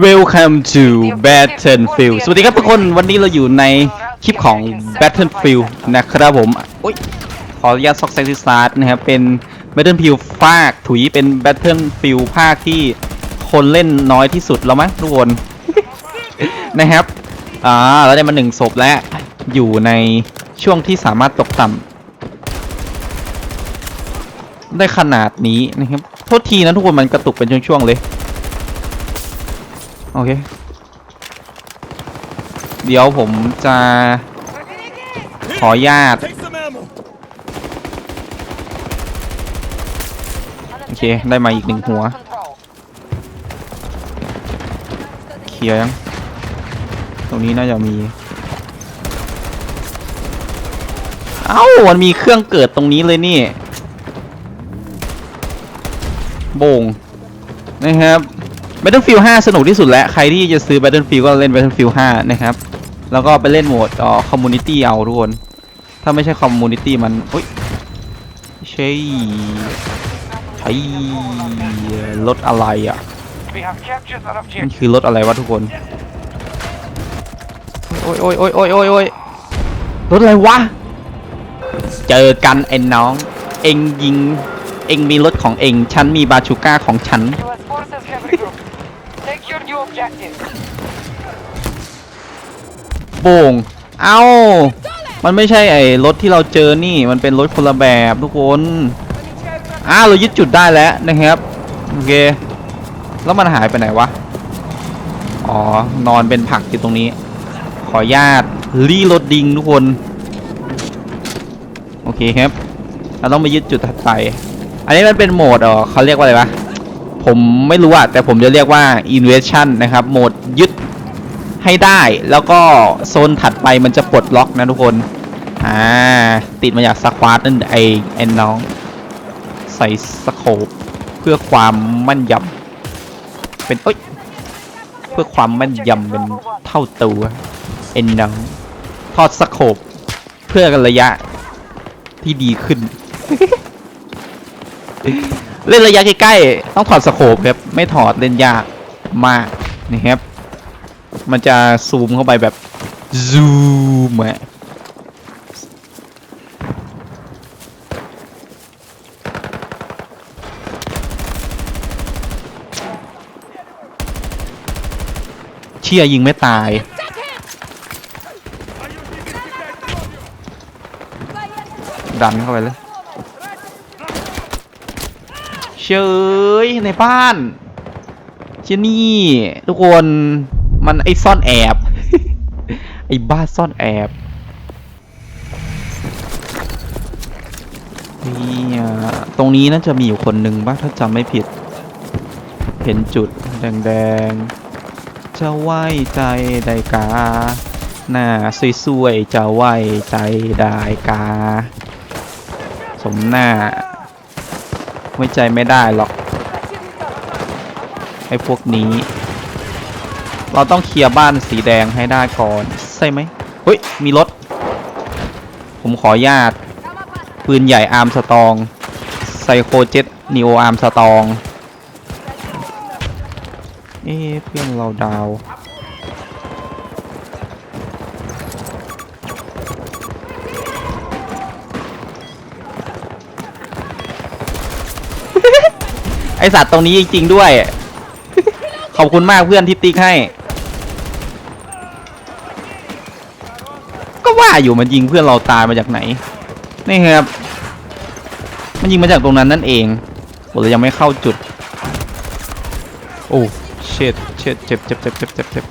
Welcome to Battlefield สวัสดีครับทุกคน วันนี้เราอยู่ในคลิปของ Battlefield นะครับผมโอ้ยขออนุญาตซอกแซกซิสตาร์ทนะครับ เป็น Battlefield ภาคถุย เป็น Battlefield ภาคที่คนเล่นน้อยที่สุดแล้วมั้งทุกคน นะครับ อ่า เราได้มาหนึ่งศพแล้ว อยู่ในช่วงที่สามารถตกต่ำได้ขนาดนี้นะครับ โทษทีนะทุกคน มันกระตุกเป็นช่วงๆเลย โอเค เดี๋ยวผมจะขอญาตโอเค ได้มาอีกหนึ่งหัว เคลียร์ยัง ตรงนี้น่าจะมี เอ้า มันมีเครื่องเกิดตรงนี้เลยนี่ โบงนะครับ Battlefield 5 สนุกที่สุดแล้ว ใครที่จะซื้อ Battlefield ก็เล่น Battlefield 5 นะครับ แล้วก็ไปเล่นโหมดอ๋อ Community เอาทุกคน ถ้าไม่ใช่ Community มันอุ้ยใช่ใช่รถอะไรอะ มันคือรถอะไรวะทุกคน โอ้ยโอ้ยโอ้ยโอ้ยโอ้ยโอ้ยรถอะไรวะ เจอกันไอ้น้อง เอ็งยิง เอ็งมีรถของเอ็ง ฉันมีบาชูก้าของฉัน โป่ง เอ้า มันไม่ใช่ไอ้รถที่เราเจอนี่ มันเป็นรถคนละแบบทุกคน อ้าเรายึดจุดได้แล้วนะครับ โอเค แล้วมันหายไปไหนวะ อ๋อ นอนเป็นผักอยู่ตรงนี้ ขอญาตรีโหลดดิ้งทุกคน โอเคครับ เราต้องไปยึดจุดถัดไป อันนี้มันเป็นโหมดเออเขาเรียกว่าอะไรวะ ผมไม่รู้อะแต่ผมจะเรียกว่า invasion นะครับโหมดยึดให้ได้ แล้วก็โซนถัดไปมันจะปลดล็อกนะทุกคน อ่า ติดมาจากสควอตนั่นไอไอ้น้อง ใส่สโคปเพื่อความมั่นยำเป็นเอ้ยเพื่อความมั่นยำเป็นเท่าตัวเอ็นน้องทอดสโคปเพื่อกันระยะที่ดีขึ้น เล่นระยะใกล้ๆต้องถอดสโคปครับไม่ถอดเล่นยากมากนะครับ มันจะซูมเข้าไปแบบซูมอะเชี่ยยิงไม่ตายดันเข้าไปเลย เชยในบ้านเชนี่ ทุกคนมันไอซ่อนแอบ ไอบ้าซ่อนแอบนี่ตรงนี้น่าจะมีอยู่คนหนึ่งบ้างถ้าจำไม่ผิด เห็นจุดแดงๆจะไหวใจได้กา หน้าสวยๆจะไหวใจได้กา สมหน้า ไว้ใจไม่ได้หรอกไอ้พวกนี้ เราต้องเคลียร์บ้านสีแดงให้ได้ก่อน ใช่ไหมเฮ้ย มีรถ ผมขอญาตปืนใหญ่อาร์มสตองไซโคเจ็ตนีโออาร์มสตอง เอ๊เพื่อนเราดาว ไอสัตว์ตรงนี้จริงๆด้วย ขอบคุณมากเพื่อนที่ติ๊กให้ ก็ว่าอยู่มันยิงเพื่อนเราตายมาจากไหน นี่ครับ มันยิงมาจากตรงนั้นนั่นเองผมเลยยังไม่เข้าจุด โอ้เช็ดเช็ดเจ็บเจ็บเจ็บเจ็บเจ็บเจ็บ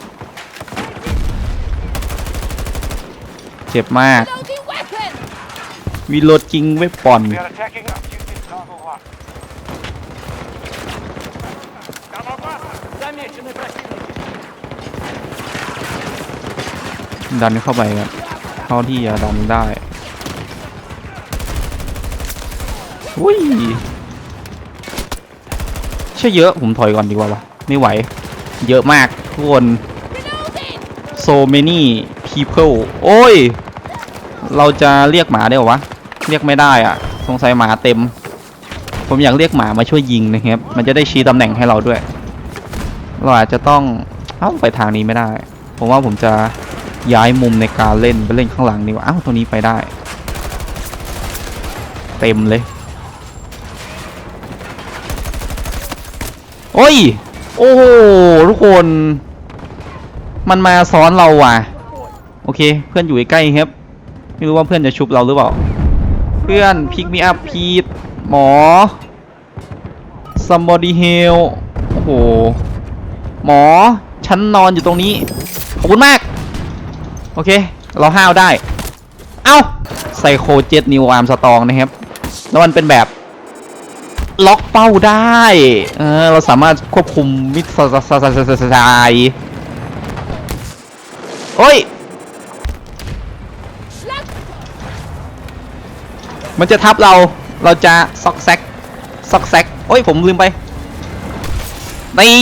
เจ็บมาก วีโรดจริงไว้ป่อน We are attacking objective Bravo 1. Замечены противники. ดันเข้าไปครับเท่าที่จะดันได้ อุ้ยเชื่อเยอะ ผมถอยก่อนดีกว่าวะไม่ไหว เยอะมากทุกคน so many people โอ้ย เราจะเรียกหมาได้เหรอวะ เรียกไม่ได้อะสงสัยหมาเต็ม ผมอยากเรียกหมามาช่วยยิงนะครับ มันจะได้ชี้ตำแหน่งให้เราด้วย เราอาจจะต้องเอ้าไปทางนี้ไม่ได้ ผมว่าผมจะย้ายมุมในการเล่นไปเล่นข้างหลังดีกว่าอ้าวตรงนี้ไปได้ เต็มเลย โอ้ย โอ้โหทุกคน มันมาซ้อนเราว่ะ โอเค เพื่อนอยู่ใกล้ครับ ไม่รู้ว่าเพื่อนจะชุบเราหรือเปล่า เพื่อนพิกมีอัพพีท หมอ somebody help โอ้โห หมอ ฉันนอนอยู่ตรงนี้ ขอบคุณมาก โอเค เราห้าวได้ เอ้าไซโคเจ็ตนิวอาร์มสตองนะครับ แล้วมันเป็นแบบ ล็อกเป้าได้ เออ เราสามารถควบคุมมิสซไซโอ้ย มันจะทับเรา เราจะซอกแซกซอกแซกโอ้ยผมลืมไปนี่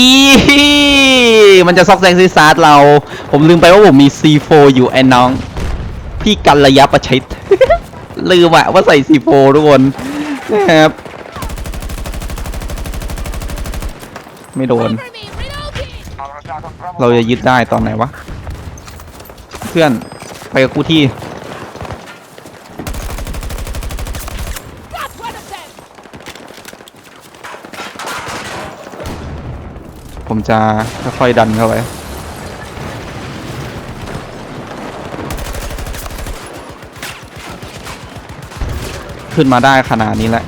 มันจะซอกแซกซีซาร์เรา ผมลืมไปว่าผมมี C4 อยู่ไอ้น้อง พี่กันระยะประชิดลืมอะว่าใส่ C4 ทุกคนนะครับ ไม่โดน เราจะยึดได้ตอนไหนวะ เพื่อนไปกับกูที่ ผมจะค่อยๆดันเข้าไปขึ้นมาได้ขนาดนี้แหละ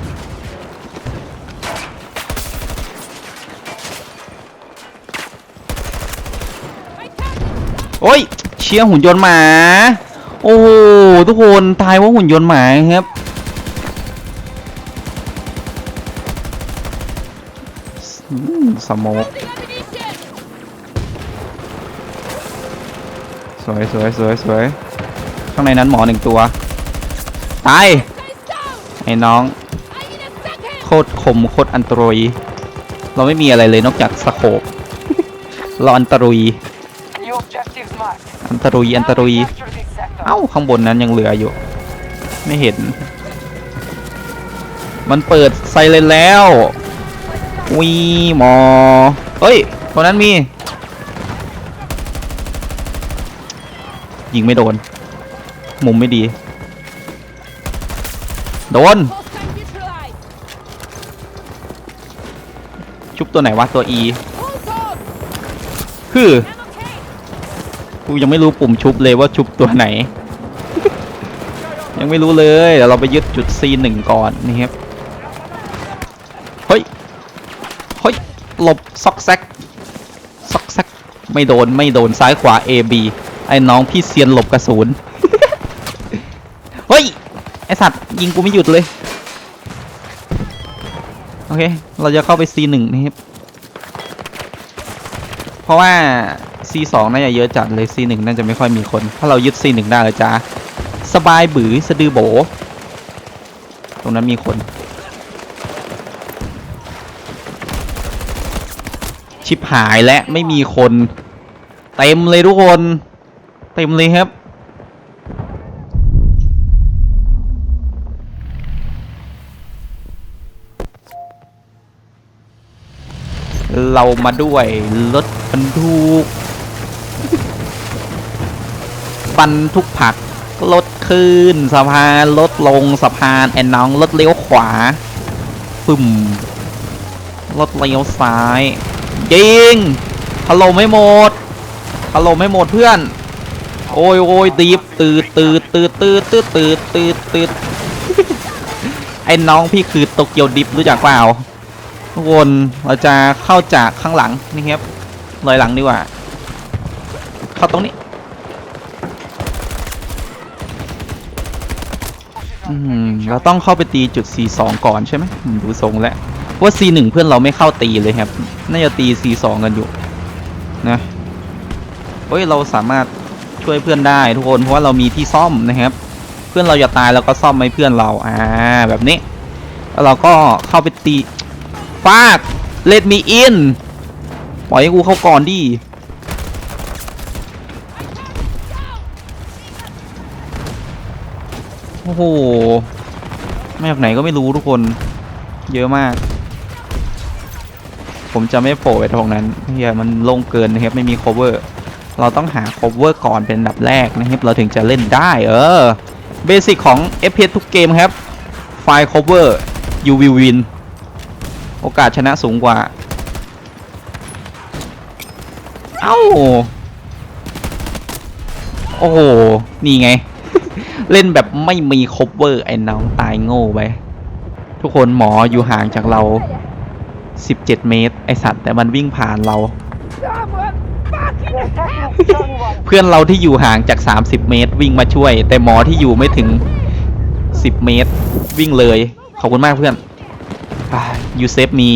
โอ้ย เชียร์หุ่นยนต์หมา โอ้โหทุกคนตายเพราะหุ่นยนต์หมาครับอืมสโมก สวยสวยสวยสวยข้างในนั้นหมอหนึ่งตัว ตาย ไอ้น้อง โคตรคมโคตรอันตรายเราไม่มีอะไรเลยนอกจากสโคปเราอันตรายอันตรายอันตรายเอ้าข้างบนนั้นยังเหลืออยู่ ไม่เห็น มันเปิดไซเรนแล้ววีหมอเฮ้ยตัวนั้นมี ยิงไม่โดน มุมไม่ดี โดน ชุบตัวไหนวะ ตัว E คือกูยังไม่รู้ปุ่มชุบเลยว่าชุบตัวไหน ยังไม่รู้เลย เดี๋ยวเราไปยึดจุด C1 ก่อนนี่ครับ เฮ้ย เฮ้ย หลบซอกแซกซอกแซกไม่โดนไม่โดนซ้ายขวา A B ไอ้น้องพี่เซียนหลบกระสุน เฮ้ย ไอสัตว์ยิงกูไม่หยุดเลย โอเค เราจะเข้าไป C1 นะครับ เพราะว่า C2 น่าจะเยอะจัดเลย C1 น่าจะไม่ค่อยมีคน ถ้าเรายึด C1 ได้เลยจ้าสบายบือสะดือโบ ตรงนั้นมีคน ชิบหายและไม่มีคน เต็มเลยทุกคน ต็มเลยครับ เรามาด้วยรถบรรทุกบรรทุกผักรถขึ้นสะพานรถลงสะพานแอนน้องรถเลี้ยวขวาปึ่มรถเลี้ยวซ้าย ยิงฮัลโหลไม่หมดฮัลโหลไม่หมดเพื่อน โอ้ยโอ้ยตีบตืดตืดตืดตืดตืดตืดตืดตืดไอ้น้องพี่คือโตเกียวดิฟรู้จักเปล่าทุกคนเราจะเข้าจากข้างหลังนี่ครับลอยหลังดีกว่า เข้าตรงนี้อืมเราต้องเข้าไปตีจุด C2 ก่อนใช่ไหมอืมดูทรงแล้วว่า C1 เพื่อนเราไม่เข้าตีเลยครับ น่าจะตี C2 กันอยู่นะเฮ้ยเราสามารถ ช่วยเพื่อนได้ทุกคนเพราะว่าเรามีที่ซ่อมนะครับ เพื่อนเราจะตายเราก็ซ่อมให้เพื่อนเราอ่าแบบนี้แล้วเราก็เข้าไปตีฟาก let me in ปล่อยให้กูเข้าก่อนดิโอ้โหมาจากไหนก็ไม่รู้ทุกคน เยอะมาก ผมจะไม่โผล่ไปตรงนั้นเฮียมันโล่งเกินนะครับ ไม่มี cover เราต้องหา cover ก่อนเป็นอันดับแรกนะครับ เราถึงจะเล่นได้เออเบสิกของ FPS ทุกเกมครับ ไฟล์ cover you will win โอกาสชนะสูงกว่า เอ้า โอ้โห นี่ไง เล่นแบบไม่มี cover ไอ้น้องตายโง่ไป ทุกคนหมออยู่ห่างจากเรา 17 เมตร ไอสัตว์แต่มันวิ่งผ่านเรา เพื่อนเราที่อยู่ห่างจาก 30 เมตร วิ่งมาช่วย แต่หมอที่อยู่ไม่ถึง 10 เมตร วิ่งเลย ขอบคุณมากเพื่อนยูเซฟมี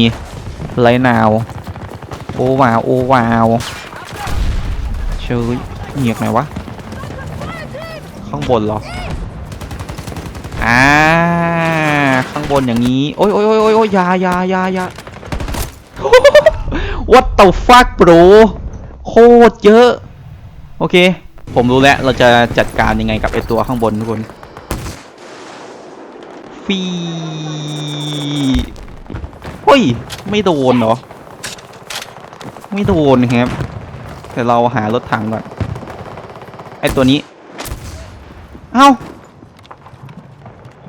ไรนาว โอวาวโอวาวเชยเหงียกไหนวะ ข้างบนเหรอ อ่า ข้างบนอย่างนี้ โอ้ยโอ้ยโอ้ยโอ้ยยายายายา What the fuck bro ตรเยอะ โอเค ผมรู้แล้วเราจะจัดการยังไงกับไอตัวข้างบนทุกคนฟีเฮ้ย ไม่โดนเหรอ ไม่โดนครับ แต่เราหารถถังก่อน ไอตัวนี้ เอ้า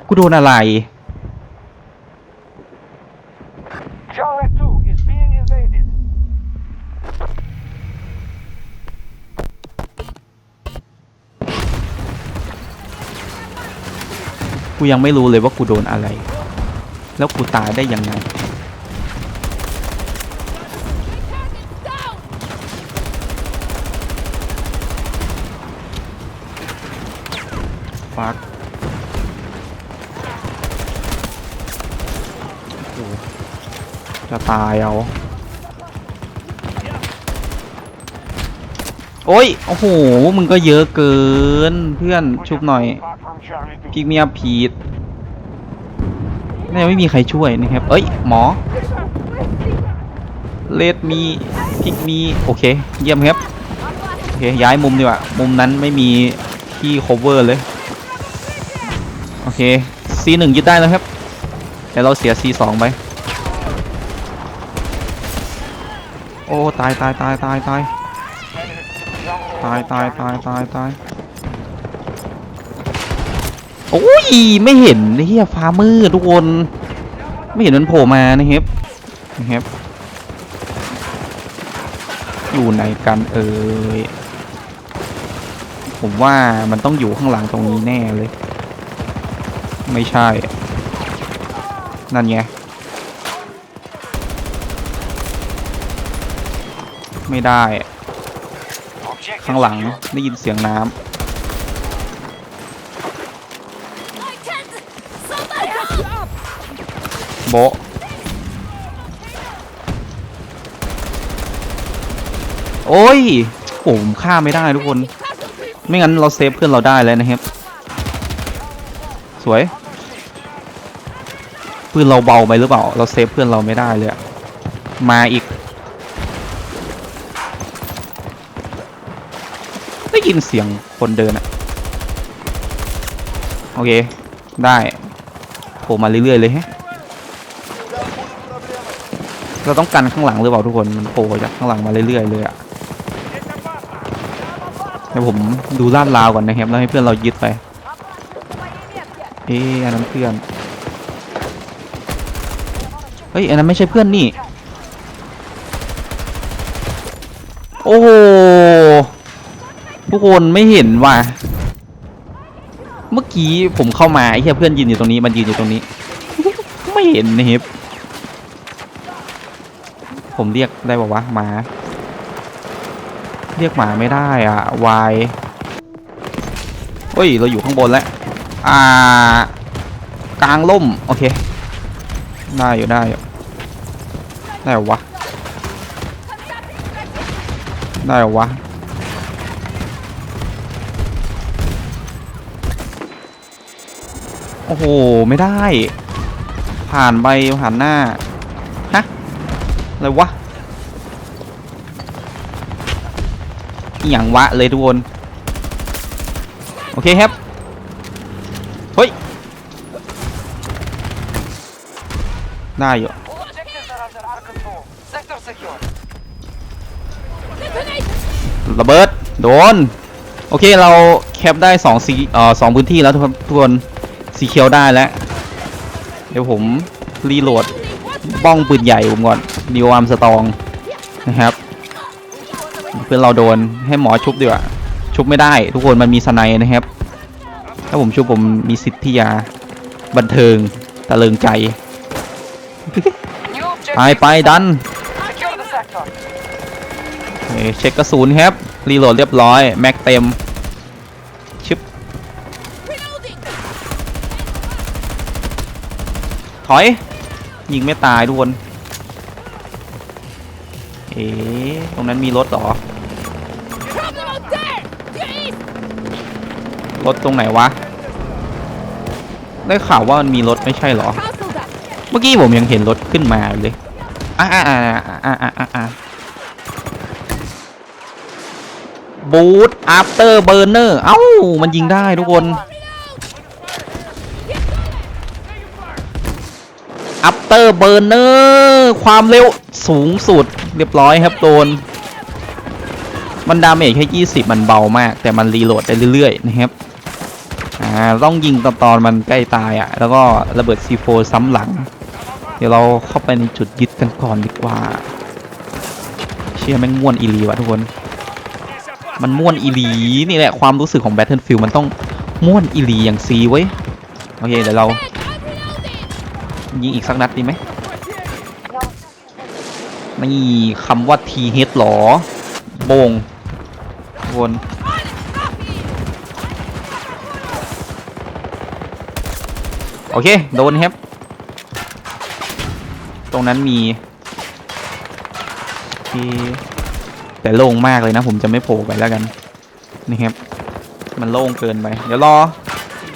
กูโดนอะไร กูยังไม่รู้เลยว่ากูโดนอะไร แล้วกูตายได้ยังไง ฟักจะตายเอา โอ้ย โอ้โห มึงก็เยอะเกิน เพื่อนชุบหน่อย Back from Charlie 2. พิกเมียพีทน่าไม่มีใครช่วยนะครับ เอ้ย หมอ เลดมีพิกมี โอเค เยี่ยมครับ โอเค ย้ายมุมดีกว่า มุมนั้นไม่มีที่ cover เลย โอเค C1 ยึดได้แล้วครับ แต่เราเสีย C2 ไป โอ้ ตายตายตายตายตายตายตายตายตายตาย โอ้ยไม่เห็นเฮียฟ้ามืดทุกคน ไม่เห็นมันโผล่มานะครับนะครับ อยู่ไหนกันเอ่ยผมว่ามันต้องอยู่ข้างหลังตรงนี้แน่เลย ไม่ใช่ นั่นไง ไม่ได้ ข้างหลังได้ยินเสียงน้ำ โบะโอ้ยผมฆ่าไม่ได้ทุกคน ไม่งั้นเราเซฟเพื่อนเราได้แล้วนะครับ สวยปืนเราเบาไปหรือเปล่า เราเซฟเพื่อนเราไม่ได้เลยมาอีก ได้ยินเสียงคนเดินอะโอเค ได้โผล่มาเรื่อยๆเลยฮะ เราต้องกันข้างหลังหรือเปล่าทุกคน มันโผล่จากข้างหลังมาเรื่อยๆเลยอะเดี๋ยวผมดูลาดราวก่อนนะครับแล้วให้เพื่อนเรายึดไป เอ๊ะอันนั้นเพื่อน เฮ้ยอันนั้นไม่ใช่เพื่อนนี่ โอ้โหทุกคนไม่เห็นว่ะ เมื่อกี้ผมเข้ามาไอ้เหี้ยเพื่อนยืนอยู่ตรงนี้มันยืนอยู่ตรงนี้ ไม่เห็นนะครับ ผมเรียกได้บอกว่าหมา เรียกหมาไม่ได้อะวายเฮ้ย เราอยู่ข้างบนแล้ว อ่า กลางล่ม โอเค ได้อยู่ได้อยู่ได้เหรอวะ ได้เหรอวะโอ้โห ไม่ได้ ผ่านไปผ่านหน้า อะไรวะอย่างวะเลยทุกคน โอเคครับ เฮ้ย ได้อยู่ระเบิด โดน โอเคเราแคปได้สองสีเอ่อสองพื้นที่แล้วทุกทุกคนสีเขียวได้แล้ว เดี๋ยวผม รีโหลดบ้องปืนใหญ่ผมก่อน นิวอาร์มสตองนะครับ เพื่อนเราโดนให้หมอชุบดีกว่าชุบไม่ได้ ทุกคนมันมีสไนด์นะครับ ถ้าผมชุบผมมีสิทธิ์ที่จะบันเทิงตะเลิงใจ New ไป objective. ไปดัน Secure the sector. เอ่อเช็คกระสุนครับ รีโหลดเรียบร้อย แม็กเต็ม ชึบ ถอย ยิงไม่ตายทุกคน เอ๊ะตรงนั้นมีรถเหรอ รถตรงไหนวะ ได้ข่าวว่ามันมีรถไม่ใช่เหรอ เมื่อกี้ผมยังเห็นรถขึ้นมาเลยอ่าอ่าอ่าอ่าอ่าอ่าอ่าบูทอัปเตอร์เบอร์เนอร์ เอ้า มันยิงได้ทุกคนอัปเตอร์เบอร์เนอร์ ความเร็ว สูงสุดเรียบร้อยครับโดนมันดาเมจแค่ 20 มันเบามาก แต่มันรีโหลดได้เรื่อยๆนะครับอ่าต้องยิงตอนตอนมันใกล้ตายอะ แล้วก็ระเบิด C4 ซ้ำหลัง เดี๋ยวเราเข้าไปในจุดยึดกันก่อนดีกว่า เชื่อแม่งม่วนอีลีวะทุกคน มันม่วนอีลีนี่แหละความรู้สึกของ Battlefield มันต้องม่วนอีลีอย่างซีไว้โอเคเดี๋ยวเรายิงอีกสักนัดดีไหม นี่คำว่าทีเฮดหรอโบงวนโอเค โดนครับ ตรงนั้นมีทีแต่โล่งมากเลยนะ ผมจะไม่โผล่ไปแล้วกัน นี่ครับ มันโล่งเกินไป เดี๋ยวรอ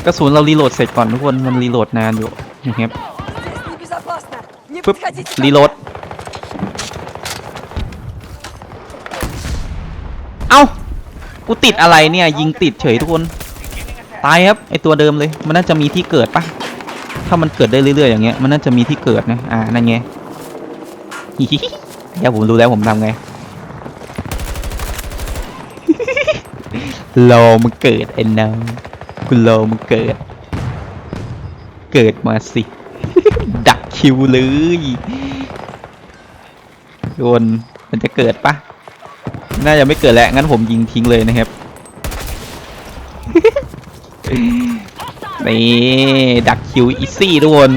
กระสุนเรารีโหลดเสร็จก่อนทุกคน มันรีโหลดนานอยู่ นี่ครับปึ๊บรีโหลด เอ้า กูติดอะไรเนี่ย ยิงติดเฉยทุกคน ตายครับไอตัวเดิมเลย มันน่าจะมีที่เกิดปะถ้ามันเกิดได้เรื่อยๆอย่างเงี้ย มันน่าจะมีที่เกิดนะ อ่า นั่นไงฮิฮิเดี๋ยวผมรู้แล้วผมทำไงรอมันเกิดไอ้น้องกูรอมันเกิด เกิดมาสิ ดักคิวเลยโดนมันจะเกิดปะ น่าจะไม่เกิดแล้วงั้นผมยิงทิ้งเลยนะครับนี่ดักคิวอีซี่ทุกคน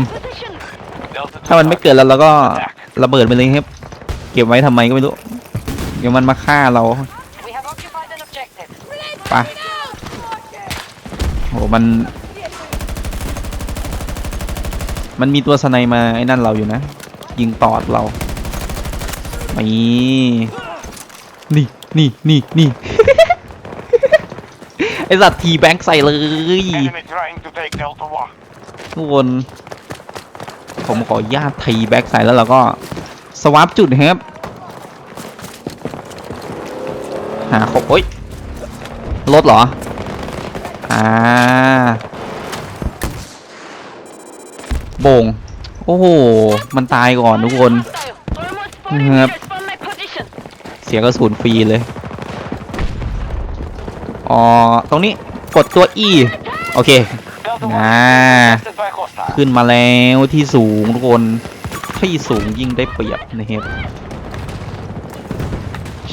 ถ้ามันไม่เกิดแล้วเราก็ระเบิดไปเลยครับ เก็บไว้ทำไมก็ไม่รู้ เดี๋ยวมันมาฆ่าเรา We have occupied an objective. ไปโหมัน มันมีตัวสไนมาไอ้นั่นเราอยู่นะ ยิงตอดเรานี่ นี่นี่นี่นี่ ไอสัตว์ทีแบงค์ใส่เลย Enemy trying to take Delta 1. ทุกคนผมขออนุญาตทีแบ็กใส่แล้วเราก็สวาปจุดครับ หาครบโอ้ยรถเหรอ อ่า โบง โอ้โห มันตายก่อนทุกคน Hostile. Almost ครับ สียกระสุนฟรีเลย อ๋อ ตรงนี้กดตัว E โอเค Delta 1อ่าขึ้นมาแล้วที่สูงทุกคนที่สูงยิ่งได้เปรียบนะครับ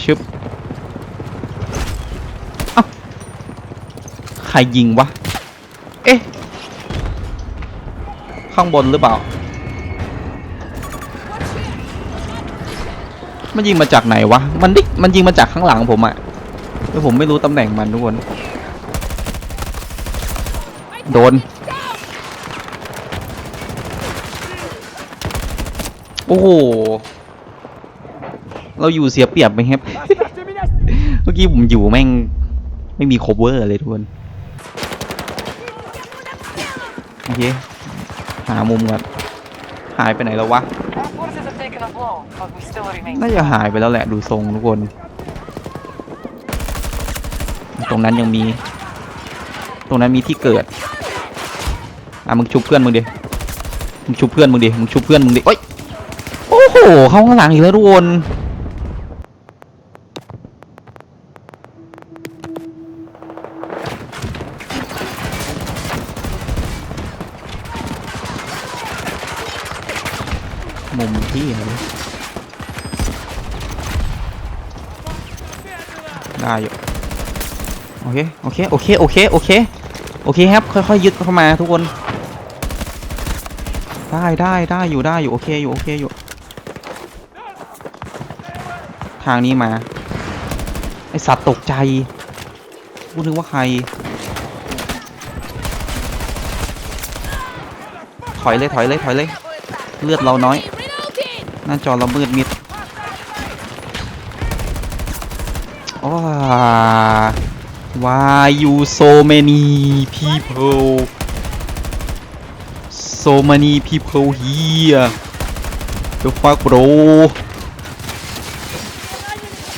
ชึบเอ้าใครยิงวะ เอ๊ะ ข้างบนหรือเปล่า มันยิงมาจากไหนวะ มันดิมันยิงมาจากข้างหลังผมอะแต่ผมไม่รู้ตำแหน่งมันทุกคน โดน โอ้โห เราอยู่เสียเปรียบไหมครับ เมื่อกี้ผมอยู่แม่ง ไม่มี cover เลยทุกคนโอเคหามุมก่อนหายไปไหนแล้ววะ น่าจะหายไปแล้วแหละดูทรงทุกคน ตรงนั้นยังมี ตรงนั้นมีที่เกิด อะมึงชุบเพื่อนมึงดิมึงชุบเพื่อนมึงดิมึงชุบเพื่อนมึงดิโอ้ยโอ้โหเข้าข้างหลังอีกแล้วทุกคน เคโอเคโอเคโอเคโอเคโอเคครับค่อยๆยึดเข้ามาทุกคน ได้ได้ได้อยู่ได้อยู่โอเคอยู่โอเคอยู่ ทางนี้มา ไอสัตว์ตกใจกูนึกว่าใคร ถอยเลยถอยเลยถอยเลย เลือดเราน้อย หน้าจอเรามืดมิดโอ้ Why you so many people so many people here the fuck bro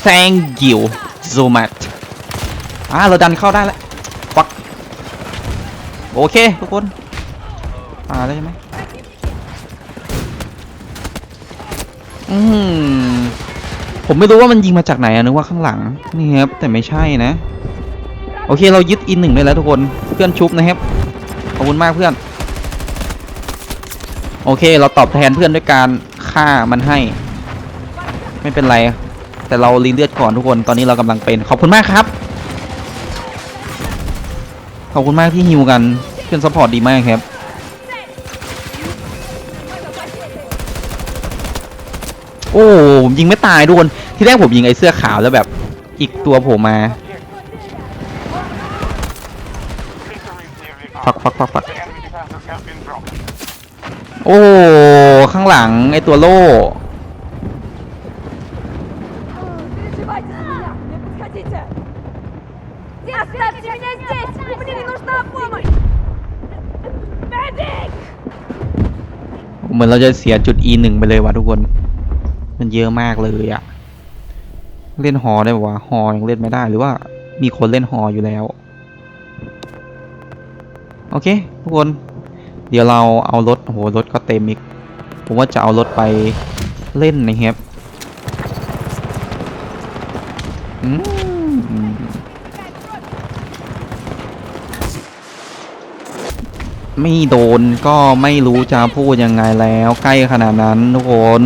thank you so much อ่าเราดันเข้าได้แล้ว fuck โอเคทุกคนอ่าได้ใช่ไหมอืมผมไม่รู้ว่ามันยิงมาจากไหนอะนึกว่าข้างหลังนี่ครับแต่ไม่ใช่นะ โอเคเรายึดอินหนึ่งได้แล้วทุกคนเพื่อนชุบนะครับขอบคุณมากเพื่อน โอเคเราตอบแทนเพื่อนด้วยการฆ่ามันให้ ไม่เป็นไร แต่เรารีเลือดก่อนทุกคนตอนนี้เรากำลังเป็นขอบคุณมากครับขอบคุณมากที่ฮิวกันเพื่อนซัพพอร์ตดีมากครับโอ้ผมยิงไม่ตายทุกคนที่แรกผมยิงไอ้เสื้อขาวแล้วแบบอีกตัวผล่มา ฟักฟักฟักฟักโอ้ข้างหลังไอตัวโล่เหมือนเราจะเสียจุด e หนึ่งไปเลยวะทุกคน มันเยอะมากเลยอะเล่นหอได้ปะวะหอยังเล่นไม่ได้หรือว่ามีคนเล่นหออยู่แล้ว โอเค ทุกคน เดี๋ยวเราเอารถโอ้โหรถก็เต็มอีก ผมว่าจะเอารถไปเล่นนะครับมไม่โดนก็ไม่รู้จะพูดยังไงแล้วใกล้ขนาดนั้นทุกคน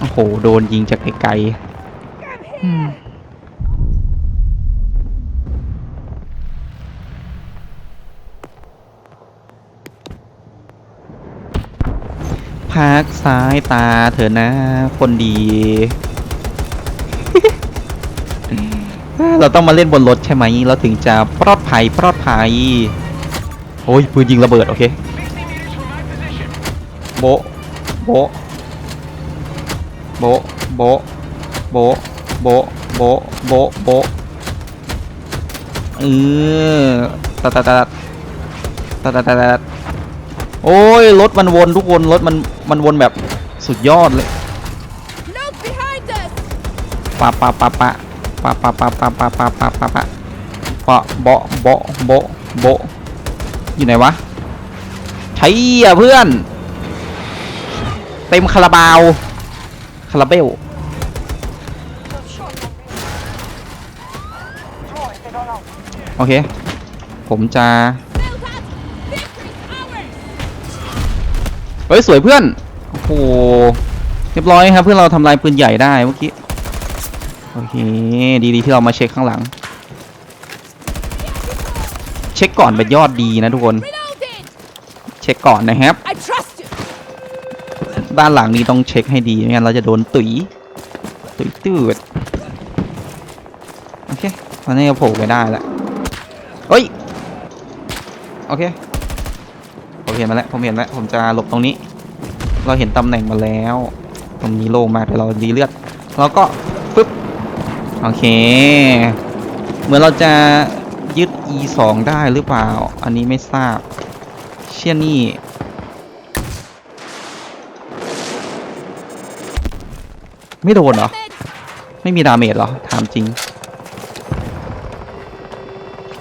โอ้โห โดนยิงจากไกลๆ อืมพักสายตาเถอะนะ คนดี เราต้องมาเล่นบนรถใช่ไหม เราถึงจะปลอดภัยปลอดภัยโอ้ยปืนยิงระเบิด โอเค โบโบโบโบโบ โบะโบะโบะโบะเออตัดตัดตัดตัดตัดตัดตัดโอ้ยรถมันวนทุกคนรถมันมันวนแบบสุดยอดเลย Look behind us! ปะปะปะปะปะปะปะปะปะปะปะปะปะปะเบาะเบาะโบะโบะอยู่ไหนวะใช่อะเพื่อน เต็มคาราบาวคาราเบล โอเค ผมจะ เฮ้ย สวยเพื่อน โอ้โห เรียบร้อยครับ เพื่อนเราทำลายปืนใหญ่ได้เมื่อกี้ โอเค ดีๆที่เรามาเช็คข้างหลัง เช็คก่อนเป็นยอดดีนะทุกคน เช็คก่อนนะครับ ด้านหลังนี้ต้องเช็คให้ดีไม่งั้นเราจะโดนตุ๋ยตุ๋ยตืด โอเคตอนนี้ก็โผล่ไปได้แล้วเฮ้ย โอเค ผมเห็นมาแล้ว ผมเห็นแล้ว ผมจะหลบตรงนี้ เราเห็นตำแหน่งมาแล้ว ตรงนี้โล่งมากเดี๋ยวเราดีเลือด แล้วก็ปึ๊บ โอเค เหมือนเราจะยึด e 2ได้หรือเปล่า อันนี้ไม่ทราบ เชี่ยนี่ไม่โดนเหรอ ไม่มีดาเมจเหรอ ถามจริง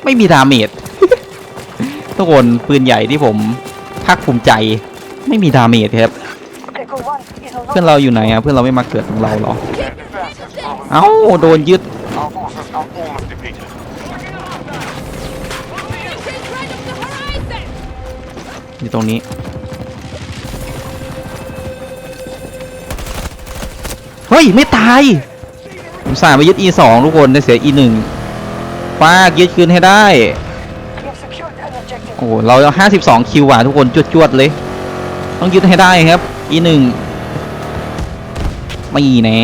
ไม่มีดาเมจ ทุกคนปืนใหญ่ที่ผมภาคภูมิใจ ไม่มีดาเมจครับ เพื่อนเราอยู่ไหนอะเพื่อนเราไม่มาเกิดของเราหรอ เอ้าโดนยึด อยู่ตรงนี้ เฮ้ย ไม่ตายผมสายไปยึดอีสองทุกคนได้เสียอีหนึ่ง ปายึดคืนให้ได้ โอ้เราห้าสิบสองคิวอ่าทุกคนจวดๆเลย ต้องยึดให้ได้ครับ อีหนึ่งไม่แน่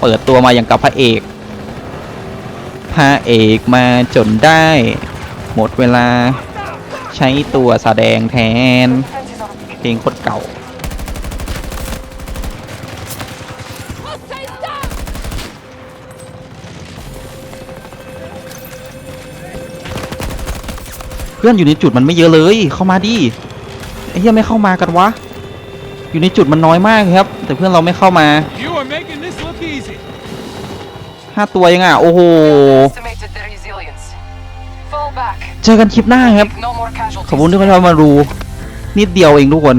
เปิดตัวมาอย่างกับพระเอกพระเอกมาจนได้ หมดเวลา ใช้ตัวแสดงแทน เพลงโคตรเก่า พื่อนอยู่ในจุดมันไม่เยอะเลย เข้ามาดิไอ้เหี้ยไม่เข้ามากันวะ อยู่ในจุดมันน้อยมากครับ แต่เพื่อนเราไม่เข้ามา You are making this look easy. ห้าตัวยังอะ โอ้โห estimated their resilience. Fall back. เจอกันคลิปหน้าครับ No more ขอบ casualties. คุณที่เข้ามาดูนิดเดียวเองทุกคน